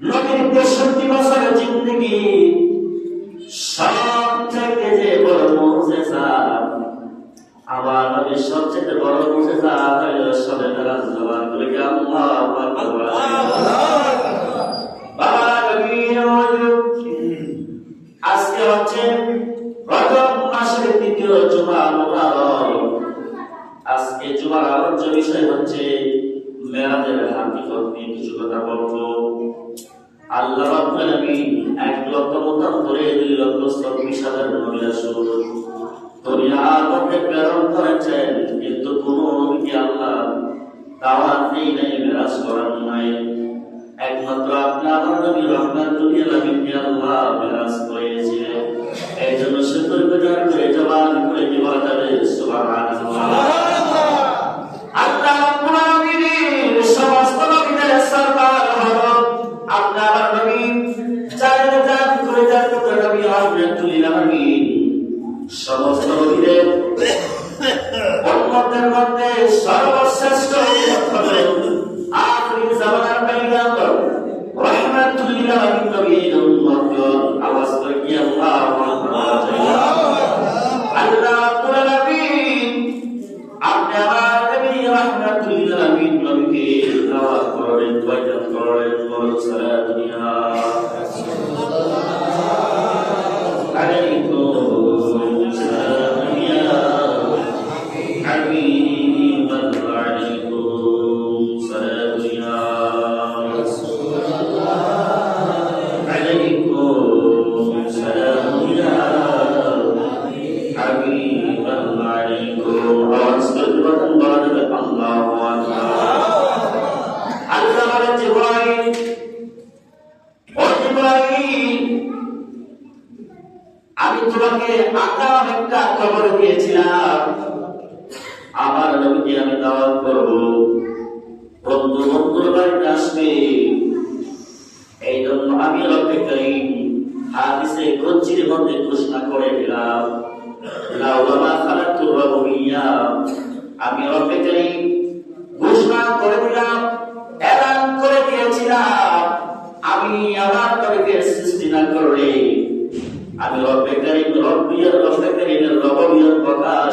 নবীর তেষট্টি বছরের জিন্দগি সব থেকে যে বড় মুজেজা আমার নবীর সবচেয়ে বড় মুজেজা হইল সবে তারা জবান করে আল্লাহ বাবা নবীর আজকে হচ্ছে রজব মাসের দ্বিতীয় জুমা মুবারক। আজকে জুমার আলোচ্য বিষয় হচ্ছে মেরাজের হাকিকত নিয়ে কিছু কথা বলব। আল্লাহ রাব্বুল আলামিন এক লক্ষ মতান্তরে দুই লক্ষ চব্বিশ হাজার নবী রাসূল দুনিয়ার মধ্যে প্রেরণ করেছেন, কিন্তু কোন নবীকে আল্লাহ দাওয়াত নেই নাই, মেরাজ করান নাই। একমাত্র আপনি আমার নবী রহমাতুল আলামিনকে আল্লাহ মেরাজ করেছিলেন এই জন্য শুকর গুজার করে জবান করে কি যাবে সুবহানাল্লাহ আমি করিম ঘোষণা করে দিলাম, এলান করে দিয়েছিলাম। আমি আমার তরফে সৃষ্টি না করলে, আমি রব্বে করিম রব্বিয়ার রব্বে করিমের প্রকাশ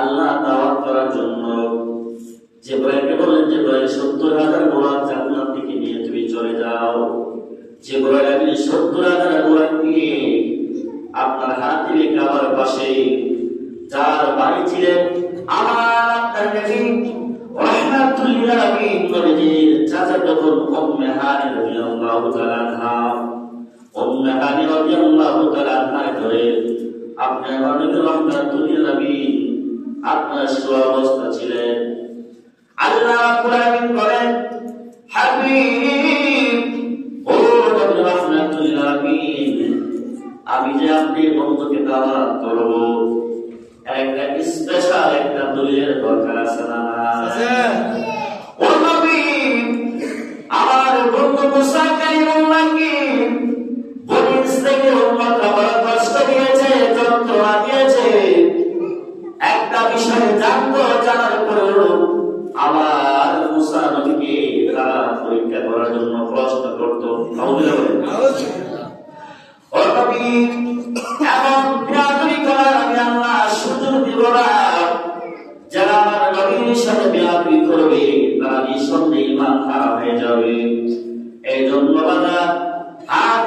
আল্লাহ দাওয়াত করার জন্য যে বয়কে বলেন যে বয় সত্তর হাজার গোলাপ জান্নাত থেকে নিয়ে তুমি চলে যাও। যে বয় আপনি সত্তর হাজার গোলাপ নিয়ে আপনার হাত দিলে কাবার পাশে, যার বাড়ি ছিলেন আমার আপনার নবী রহমাতুল্লিল আলামিন নবীজির চাচা যখন ধরে আপনি আপনার সুঅবস্থা ছিলেন। আল্লাহ আমি যে আপনি বন্ধুকে দাওয়াত করব, একটা স্পেশাল একটা দলিলের দরকার আছে না?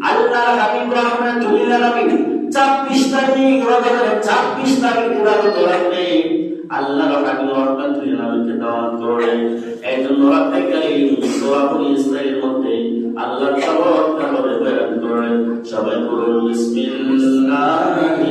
আল্লাহ হাবিব রহমাতুল্লাহ আলামিন 26 তারিখ রজবের 26 তারিখ ইবাদত রাখলে আল্লাহর হাবিব আলামিনকে দাওয়াত জন্য রাব্বে বনি ইসরাঈলের মধ্যে আল্লাহ সবাই বলুন বিসমিল্লাহির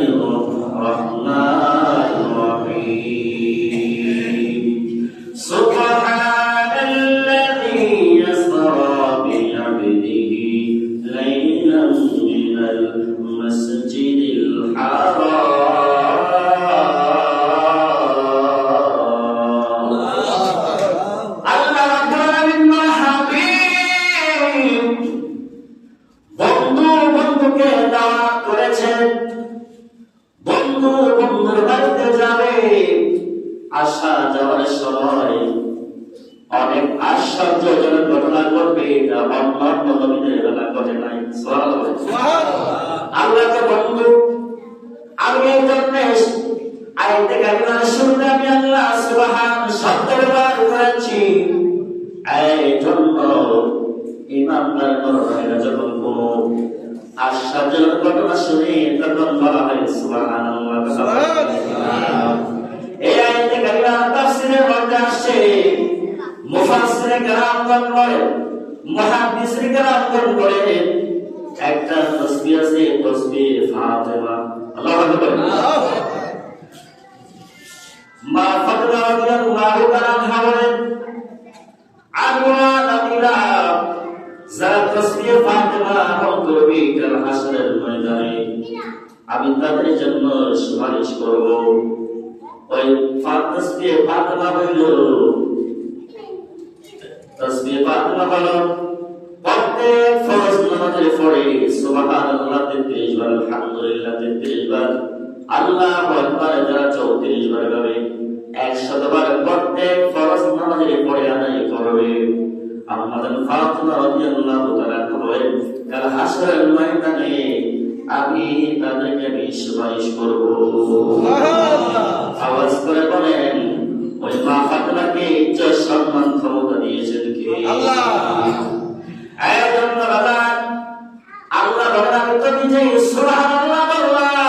শুনতে আমি আল্লাহ সুবহান শব্দ ব্যবহার করেছি। এই জন্য ইমানদার নরনারীরা যখন কোনো আশ্চর্যজনক ঘটনা শুনে একটা তাসবিহ আছে তাসবিহ ফাতিমা। আল্লাহু মা আমি তাদের জন্য সুপারিশ করব। ওই তাসবিহ ফাতিমা হইল, তাসবিহ ফাতিমা হলো প্রত্যেক ফরজ নামাজের পরে সুবহানাল্লাহ 33 বার, আলহামদুলিল্লাহ 33 বার, আল্লাহু আকবার যারা 34 বার গাবে 100 বার প্রত্যেক ফরজ নামাজের পরে আদায় করবে। আমাদের ফাতিমা রাদিয়াল্লাহু তাআলা বলেন কাল হাসরের ময়দানে আমি তাদেরকে আমি সুপারিশ করব। আওয়াজ করে বলেন ওই মা ফাতিমাকে ইজ্জত সম্মান ক্ষমতা দিয়েছেন কে? আল্লাহ। আল্লাহ। তো নিজেই সুবহানাল্লাহ বললাম।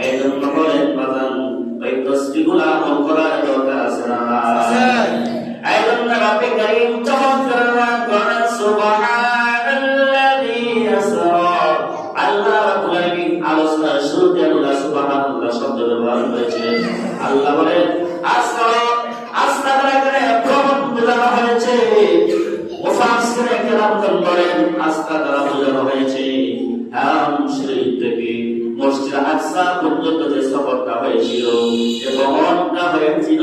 এই জন্য বলেন বাজান ওই তসবিগুলো আমল করার দরকার আছে না? এই জন্য রাব্বে কারীম চমৎকার করেন সুবহানাল্লাযী আসরা আল্লাহ রাব্বুল আলামিন আলোচনার শুরুতে আল্লাহ সুবহানাল্লাহ শব্দ ব্যবহার করেছেন আল্লাহ বলেন মসজিদ পর্যন্ত যে সফরটা হয়েছিল যে ভ্রমণটা হয়েছিল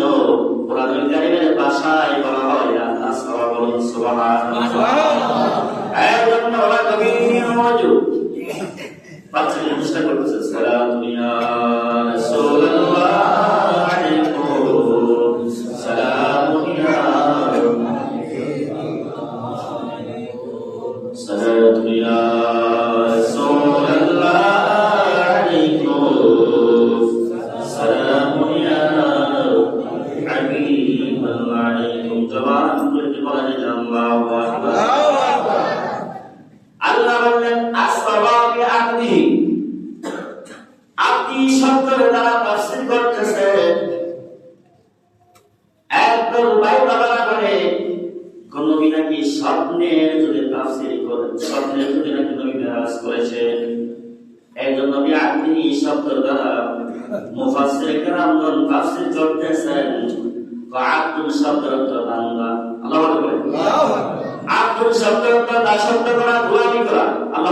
কোরআনুল কারীমের ভাষায় বলা হয় আসরা বলুন আব্দি শব্দের দ্বারা তাফসীর করতেছে। একদম বাইবা বলা করে কোন নবী নাকি স্বপ্নের যদি তাফসীর করেন স্বপ্নের যদি নাকি নবী মেরাজ করেছে? এই নবী আব্দি শব্দের দ্বারা মুফাসসির কেরামগণ তাফসীর করতেছেন আব্দুল শব্দের অর্থ বান্দা। আল্লাহ বলে আব্দুল শব্দের অর্থ দাসত্ব করা গোলামি করা? আল্লাহ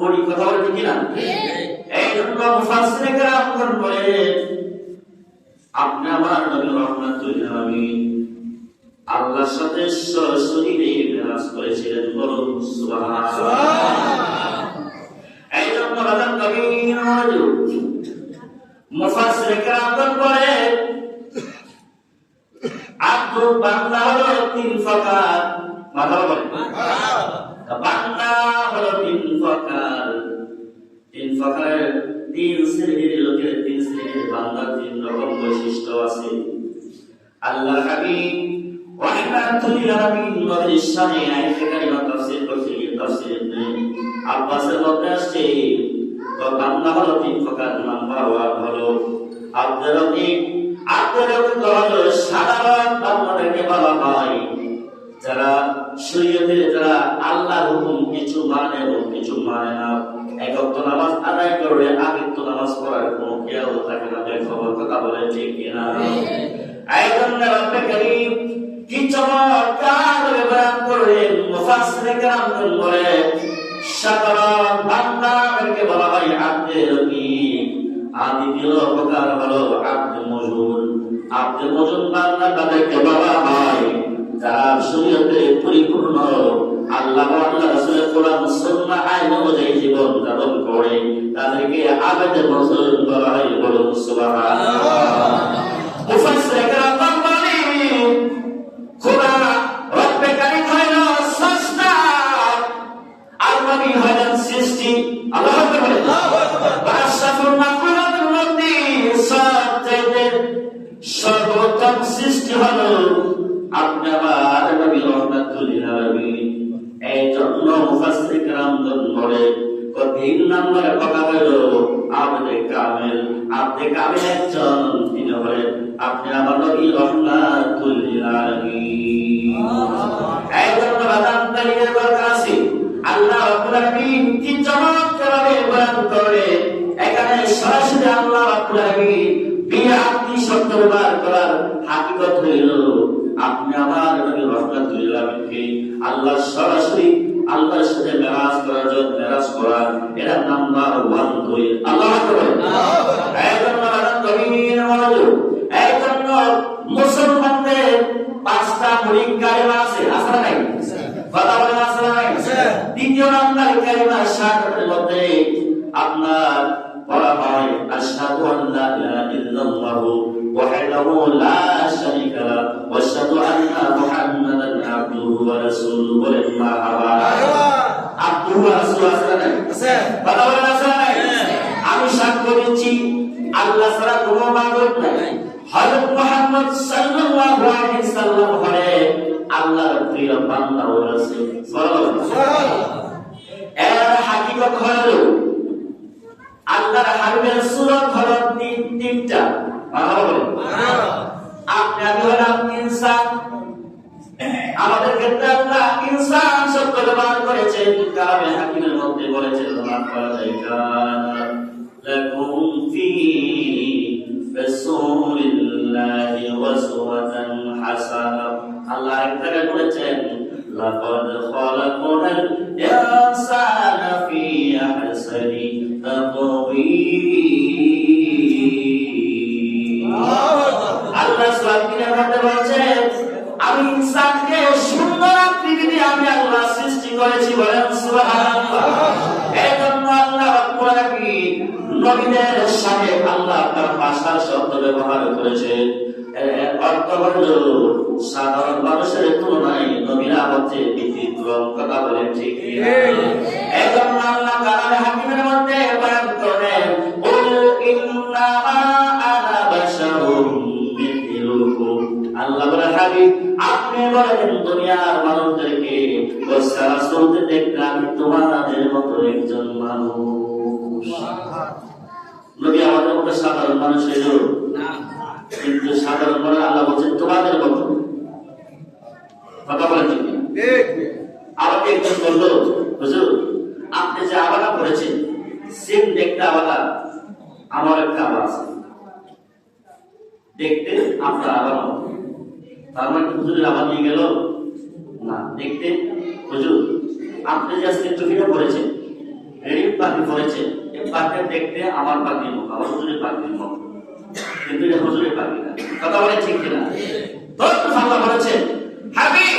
বডি কথা বলে ঠিক না এই জন্য মুফাসসিরে কেরামগণ বলে আপনি আমার নবী রহমাতুল আলামিন আল্লাহর সাথে সরাসরি মেরাজ করেছিলেন বলুন সুবহানাল্লাহ। এই জন্য বাদাম কবি মুফাসসির কেরামগণ বলে আব্দুল বান্দা হলো তিন প্রকার মাথা বলে। তিন প্রকার তিন রকম বৈশিষ্ট্য আছে আল্লাহ হাবিব ওয়াহদাতুল আলামিন নবীর মধ্যে আসছে বান্দা হলো তিন প্রকার নাম্বার ওয়ান হলো আব্দুর সাধারণ বান্দাদেরকে বলা হয় যারা শরীয়তের যারা আল্লাহর হুকুম কিছু মানে এবং কিছু মানে না একক নামাজ আদায় নামাজ পড়ার কোনো থাকে না খবর কথা বলে ঠিক কিনা। কি চমৎকার বান্দাদেরকে বলা হয় দ্বিতীয় প্রকার হলো মজুর মজুর বান্দা তাদেরকে বলা হয় যারা শরীয়তে পরিপূর্ণ আল্লাহ আল্লাহ রাসূলের কোরআন সুন্নাহ আইন অনুযায়ী জীবন যাপন করে, তাদেরকে আবেদে মজুর করা হয় বলুন সুবহানাল্লাহ। মুফাসসিরে রাব্বুল আলামিন মুসলমানদের পাঁচটা মৌলিক কালেমা আছে আছে নাই? কথা বলেন আছে না নাই দ্বিতীয় নাম্বার কালেমা শাহাদাতের মধ্যে আপনার পড়া হয় আশহাদু আল্লা ইলাহা ইল্লাল্লাহু ওয়াহদাহু লা শারীকা লাহ ওয়া আশহাদু আন্না মুহাম্মাদান আবদুহু ওয়া রাসূলুহু বলেন মারহাবা আবদুহু ওয়া আছে না নাই? কথা বলেন আছে না আমি সাক্ষ্য দিচ্ছি আল্লাহ ছাড়া কোনো মাবুদ নাই। হযরত মুহাম্মদ সাল্লাল্লাহু আলাইহি সাল্লাম হলেন আল্লাহর প্রিয় বান্দা ও রাসূল। এর হাকিকত হলো আল্লাহর হাবিবের সূরত হলো তিন তিনটা। ভালো আপনি আমি হলাম ইনসান। আমাদের ক্ষেত্রে আল্লাহ ইনসান শব্দ ব্যবহার করেছেন। কালামে হাকিমের মধ্যে বলেছেন লাকুম ফি রাসূলিল্লাহি ওয়াসওয়াতান হাসানা। আল্লাহ এক বলেছেন লাকাদ খালাকনাল ইনসানা ফি আহসানি আল্লাহ তার ভাষার শব্দ ব্যবহার করেছে এর অর্থ হল সাধারণ মানুষের তুলনায় নবীরা হচ্ছে ব্যতিক্রম কথা বলেন ঠিক কি না? এই জন্য আল্লাহ কালামে হাকিমের মধ্যে বয়ান করেন কুল ইন্নামা আনা বাশারুম মিথলুকুম আল্লাহ বলে হাবিব আপনি বলেন দুনিয়ার মানুষদেরকে চলতে দেখতে আমি তোমাদের মতো একজন মানুষ। নবী আমাদের মতো সাধারণ মানুষ কিন্তু সাধারণ মানে আল্লাহ বলছেন তোমাদের মতো কথা বলেন আর? আমাকে একজন বলল হুজুর আপনি যে আবাদা করেছেন সেম দেখতে আবাদা আমার একটা আবার আছে দেখতে আপনার আবার মতো। তার মানে কি হুজুরের আবার নিয়ে গেল না দেখতে হুজুর আপনি যে আজকে টুপিটা পরেছেন রেডিও পাখি পরেছেন এই পাখিটা দেখতে আমার পাখির মুখ আমার হুজুরের পাখির মুখ কিন্তু এটা হুজুরের পাখি না কথা বলে ঠিক কিনা দোস্ত আল্লাহ বলেছেন হাবিব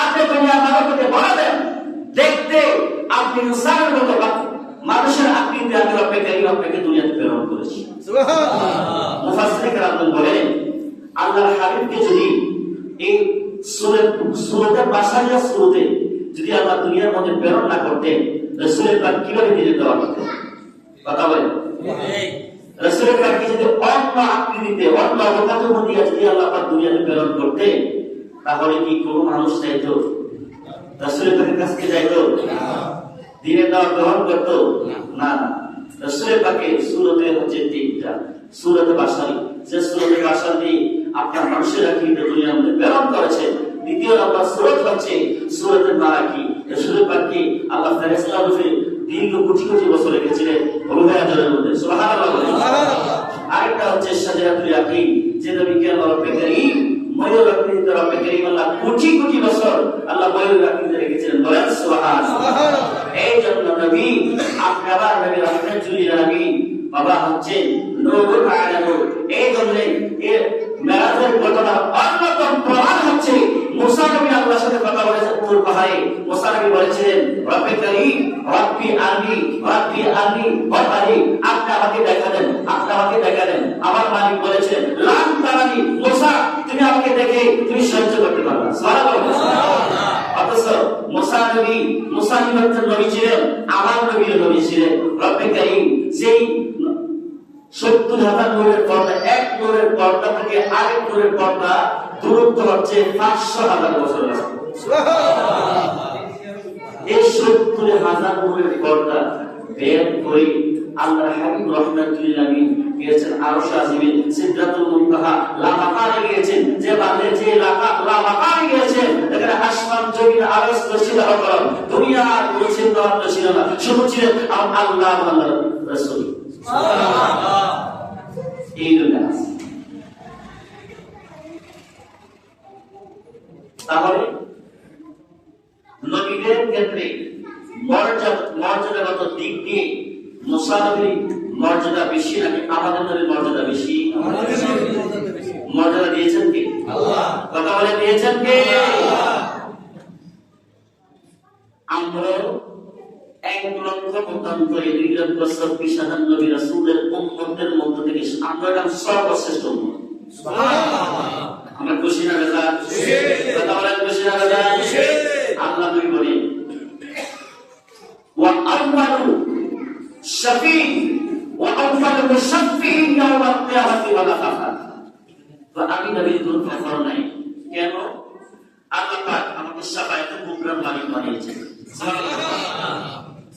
আপনি দুনিয়ার মানবকে বলে দেন দেখতে আপনি ইনসানের মতো বা- মানুষের আকৃতি আমি আপনাকে এই আপনাকে দুনিয়াতে প্রেরণ করেছি মুফাসসির কেরাম বলেন আল্লাহর হাবিবকে যদি এই সূরা সূরাতে বাসারিয়া সূরাতে যদি আল্লাহ দুনিয়ার মধ্যে প্রেরণ না করতেন রাসূলের পাক কীভাবে দিতে দেওয়া হতো কথা বলেন। রাসূলের পাককে যদি অন্য আকৃতিতে, অন্য অবকাঠম দিয়ে যদি আল্লাহ পাক দুনিয়াতে প্রেরণ করতেন তাহলে কি কোনো মানুষ চাইতো? রাসূলের পাকের কাছ থেকে যাইতো দিনের দাওয়াত গ্রহণ করতো? না না। রসুলের পাকে সুরতে হচ্ছে তিনটা। সুরতে বাসারি। যে সুরতে বাসারি আপনার মানুষের আকৃতি দুনিয়ার মধ্যে প্রেরণ করেছে দ্বিতীয় নাম্বার সুরত হচ্ছে সুরতের মারাকি রসুলের পাকে আল্লাহ ফেরেস্তা রূপে দীর্ঘ কোটি কোটি বছর রেখেছিলেন অভিভাজনের মধ্যে। আরেকটা হচ্ছে সাজাতুল ইয়াকিন যে নবীকে আল্লাহ রব্বে কারীম ময়ূর রব্বে কারীম আল্লাহ কোটি কোটি বছর আল্লাহ ময়ূর আকৃতিতে রেখেছিলেন। বলেন সুবহানাল্লাহ। এই জন্য নবী আপনার নবী রহমতুল্লিল আলামিন বাবা হচ্ছে নূরুল আলামুল এই জন্য এর মেরাজের ঘটনা অন্যতম প্রমাণ তুর পাহাড়ে বলেছিলেন, রব্বে কারীম রব্বি আরবি রব্বি আরবি বাবারি আপনি আমাকে দেখা দেন আপনি আমাকে দেখা দেন। আমার মালিক বলেছেন লান তারানি মুসা তুমি আমাকে দেখে তুমি সহ্য করতে পারবে না। সুবহানাল্লাহ। অথচ মুসা নবী মুসা নবী ছিলেন, আমার নবীর নবী ছিলেন। রব্বে কারীম সেই সত্তর হাজার নূরের পর্দা এক নূরের পর্দা থেকে আরেক নূরের পর্দা দূরত্ব হচ্ছে পাঁচশো হাজার বছর এই সত্তর হাজার নূরের পর্দা বের করে আল্লাহ হাবিব রহমাতুল্লাহ গিয়েছেন আরও শাহিমিন সিদ্ধাতুল মুনতাহা লামাকানে গিয়েছেন যে যে গিয়েছেন এখানে আসমান জমিন আকাশ ছিল হকরম দুনিয়া কোনো ছিল না শুধু ছিলেন আল্লাহ আল্লাহ রাসূল তাহলে নবীদের ক্ষেত্রে মর্যাদা, মর্যাদাগত দিক দিয়ে মুসা মর্যাদা বেশি নাকি আমাদের নবীর মর্যাদা বেশি? মর্যাদা দিয়েছেন কে? কথা বলে দিয়েছেন কে? আমরা এক লক্ষ পর্যন্ত এই দুই লক্ষ চব্বিশ হাজার নবী রাসুলের উম্মতের মধ্য থেকে আমরা এলাম আমি নাই কেন আমাকে সবাইকে বুকরার মালিক বানিয়েছেন সুবহানাল্লাহ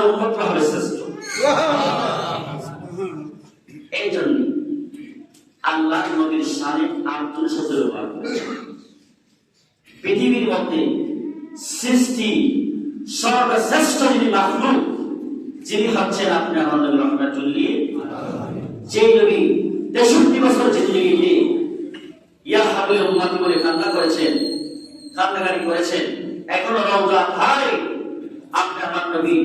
আপনার উম্মত হবে শ্রেষ্ঠ। এই জন্য আল্লাহ নবীর শানে আব্দুল সাথে ব্যবহার পৃথিবীর মধ্যে সৃষ্টি সর্বশ্রেষ্ঠ যিনি মাহমুদ যিনি হচ্ছেন আপনি আমার নবী রহমাতুল্লিহ যে নবী তেষট্টি বছর জিন্দগিতে ইয়া হাবুল উম্মতি বলে কান্না করেছেন কান্নাকারি করেছেন। এখনও রওজা ভাই আপনি আমার নবী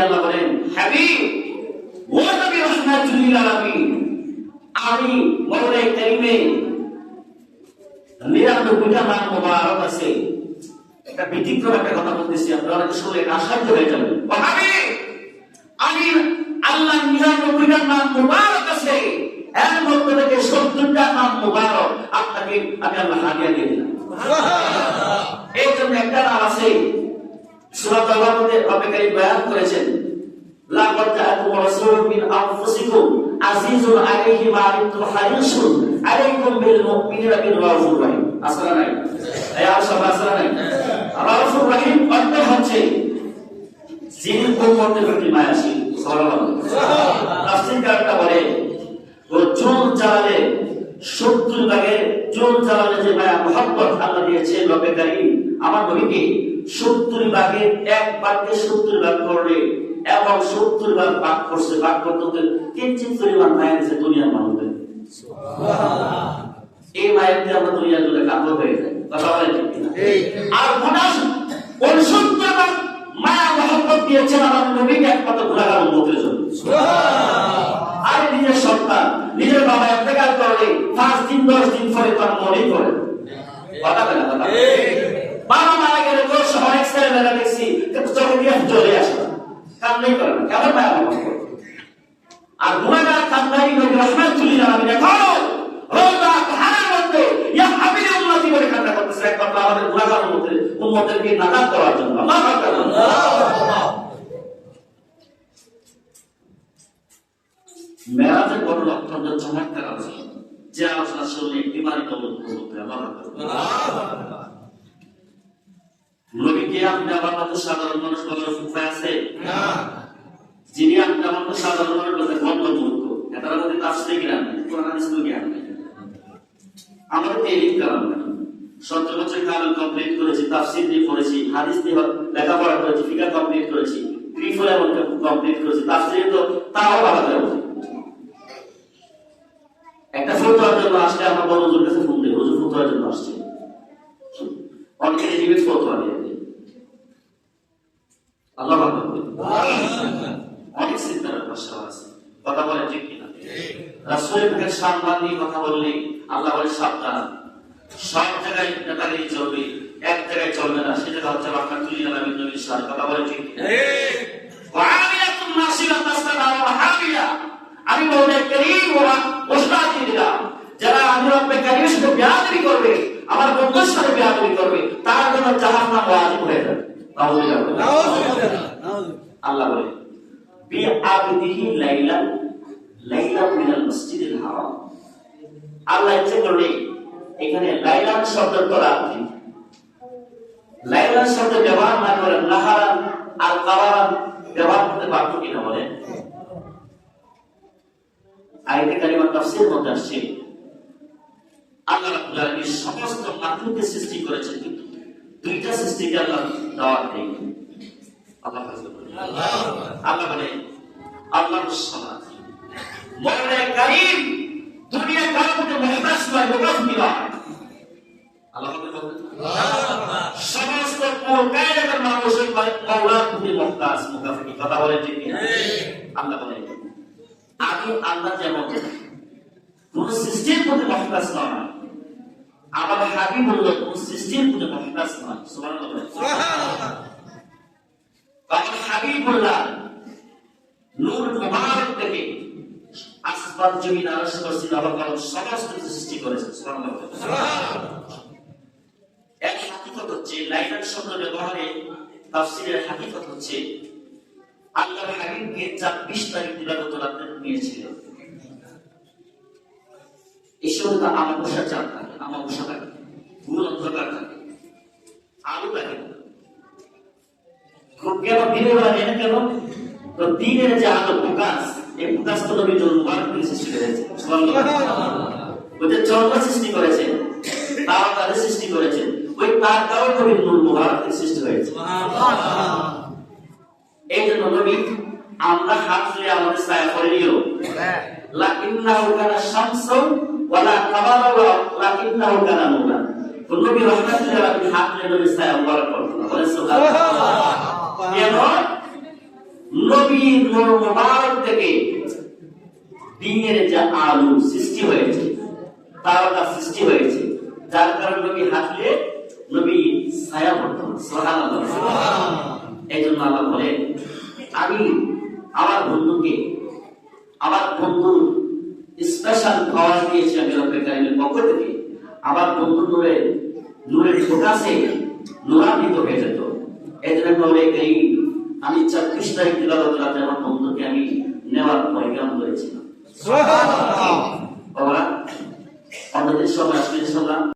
আল্লাহ বলেন নাম মোবারক একটা ব্যতিক্রম একটা কথা বলতেছি, আপনারা অনেকে শুনলে আশ্চর্য হয়ে যাবে ভাবি আমি আল্লাহ নাম মোবারক আছে। এর মধ্যে থেকে সত্তরটা নাম মোবারক। আপনাকে আমি আল্লাহ হাদিয়া দিয়ে দিলাম। এই জন্য একটা নাম আছে সুরাত আল্লাহর মধ্যে অপেক্ষায় বয়ান করেছেন লাকাদ জাআকুম রাসূলুম মিন আনফুসিকুম আজিজুন আলাইহি মা আনিতুম হারিসুন আলাইকুম বিল মুমিনিনা বিল রাউফুর রহিম। আসরা নাই। এই আসব আসরা নাই? রাউফুর রহিম অর্থ হচ্ছে যিনি উম্মতের প্রতি মায়াশীল। সাল্লাল্লাহু তাফসীর কারটা বলে ও চুল চালালে শত্রু ভাগে চুল চালালে যে মায়া মহব্বত আল্লাহ দিয়েছে কারীম আমার নবীকে সত্তর ভাগের এক ভাগকে সত্তর ভাগ করলে এবং সত্তর ভাগ ভাগ করছে ভাগ করতে কিঞ্চিত পরিমাণ মায়া দিয়েছে দুনিয়ার মানুষদের। এই মায়ের দিয়ে আমরা দুনিয়া জুড়ে কাপড় হয়ে যায় কথা বলে আর উনসত্তর ভাগ মায়া মহব্বত দিয়েছেন আমার নবীকে একমাত্র গুণাগার উন্মতের জন্য। আর নিজের সন্তান নিজের বাবা ইন্তেকাল করলে পাঁচ দিন দশ দিন পরে তার মনেই করে কথা বলে কথা বাবা মারা গেলে ছেলেমেয়েরা দেখছি চলে আসে না। কান্নাই করে না। কেমন মায়া মহব্বত আর গুণাগার কান্নাই নবী রহমাতুল্লাহ আমি দেখো রোজা তাহার মধ্যে ইয়া হাবিল উম্মতি বলে কান্না করতেছে একমাত্র গুণাগার উম্মতের উম্মতেরকে নাজাত দেওয়ার জন্য। আল্লাহু আকবার। মেরাজের ঘটনা অত্যন্ত চমৎকার আলোচনা যে আলোচনা শুনলে বাড়ি তলব করতে আল্লাহু নবীকে আপনি আমার মতো সাধারণ মানুষ বলার উপায় আছে? যিনি আপনি আমার মতো সাধারণ মানুষ বলতে বন্ধ মূর্খ। এটার মধ্যে তাফসীরে জ্ঞান নেই কোরআন জ্ঞান নেই। আমাদের টেলিং কালাম নাই। সত্তর বছর কাল কমপ্লিট করেছি, তাফসীর দিয়ে পড়েছি, হাদিস দিয়ে লেখাপড়া করেছি ফিকার কমপ্লিট করেছি ত্রিফল এমন কমপ্লিট করেছি, তাফসীরে তো তাও যাবে একটা ফটোয়ার জন্য আসলে আমার বড় হুজুর কাছে ফোন দিই, হুজুর ফটোয়ার জন্য আসছে। অনেকে রেডিমেড ফটোয়া দিয়ে দেয়। আল্লাহ অনেক চিন্তার প্রশ্ন আছে। কথা বলে ঠিক কিনা? রাসূলের নিয়ে কথা বললে আল্লাহ বলে সাবধান। সব জায়গায় নেতাগিরি চলবে এক জায়গায় চলবে না সেটা হচ্ছে আপনার তুলি আলমী নবীর সাথে কথা বলে ঠিক। আমি বলতে করিম ওরা ঘোষণা দিলাম যারা আমি রব্বে কারিমের সাথে বেয়াদবি করবে আমার বন্ধুর সাথে বেয়াদবি করবে তার জন্য জাহান্নাম ওয়াজিব হয়ে যাবে। আল্লাহ বলে বি আবিদিহি লাইলা লাইলা মিনাল মসজিদিল হারাম। আল্লাহ ইচ্ছে করলে এখানে লাইলান শব্দের তো লাইলান শব্দ ব্যবহার না করে নাহারান আর কারারান ব্যবহার করতে পারতো কিনা মধ্যে আসছে, আল্লাহ রাব্বুল সমস্ত সৃষ্টি করেছেন কিন্তু দুইটা সৃষ্টিকে আল্লাহ দাওয়াত দেয় আল্লাহ হাফেজ বলে। আল্লাহ সালাত কারীম দুনিয়া কারোর মধ্যে মহতাজ নয় মুকাফি নয় সমস্ত কায়দার মানুষ ওই মাওলার প্রতি মহতাজ মুকাফি কথা বলে ঠিক কিনা? আল্লাহ বলে আমি আল্লাহ যেমন কোন সৃষ্টির প্রতি মহতাজ নয়। আমার হাবিবুল্লাহ কোন সৃষ্টির প্রতি মহতাজ নয়। সুবহানাল্লাহ কারণ হাবিবুল্লাহ নূর মুবারক থেকে আসমান, জমিন, আরশ কুরসি আল্লাহ কালাম সমস্ত কিছু সৃষ্টি করেছেন সুবহানাল্লাহ। এক হাকিকত হচ্ছে, লাইলান শব্দ ব্যবহারে, তাফসীরের হাকিকত হচ্ছে আল্লাহ হাবিবকে চার বিশ তারিখ দিবাগত রাতে নিয়েছিল। এই সময় তো আমাবস্যা চাঁদ থাকে, আমাবস্যা থাকে ভুল অন্ধকার থাকে, আলু থাকে খুব কেন দিনের বেলা কেন? তো দিনের যে আলো, প্রকাশ এই প্রকাশ নবী জন্য মুবারক সৃষ্টি করেছে। ওই চন্দ্র সৃষ্টি করেছে তারা তাদের সৃষ্টি করেছে। ওই তার কারণে নবীর নূর মুবারক সৃষ্টি হয়েছে। এই জন্য নবী, আমরা হাত ধরে আমাদের ছায়া করে নিও। লাকিন্নাহু কানা শামসুন ওয়ালা কামারা লাকিন্নাহু কানা নূরা। নবী রাহমাতুল্লাহ হাত ধরে নবীর ছায়া মুবারক করতেন সুবহানাল্লাহ। কেন? নবী নূর থেকে দিনের যে সৃষ্টি হয়েছে, তারকা সৃষ্টি হয়েছে, যার কারণে নবী নবী ছায়া পড়তো। সুবহানাল্লাহ। এই জন্য আল্লাহ আমি আমার বন্ধুকে, আমার বন্ধুর স্পেশাল খাওয়ার দিয়েছি আমি রব্বের কারিমের পক্ষ থেকে। আমার বন্ধু নূরে নূরের ফোকাসে নূরান্বিত হয়ে যেত। এই জন্য আমি চব্বিশ তারিখ দিলাগত রাতে আমার বন্ধুকে আমি নেওয়ার পয়গাম করেছিলাম। আমরা অন্যদের সব আসলে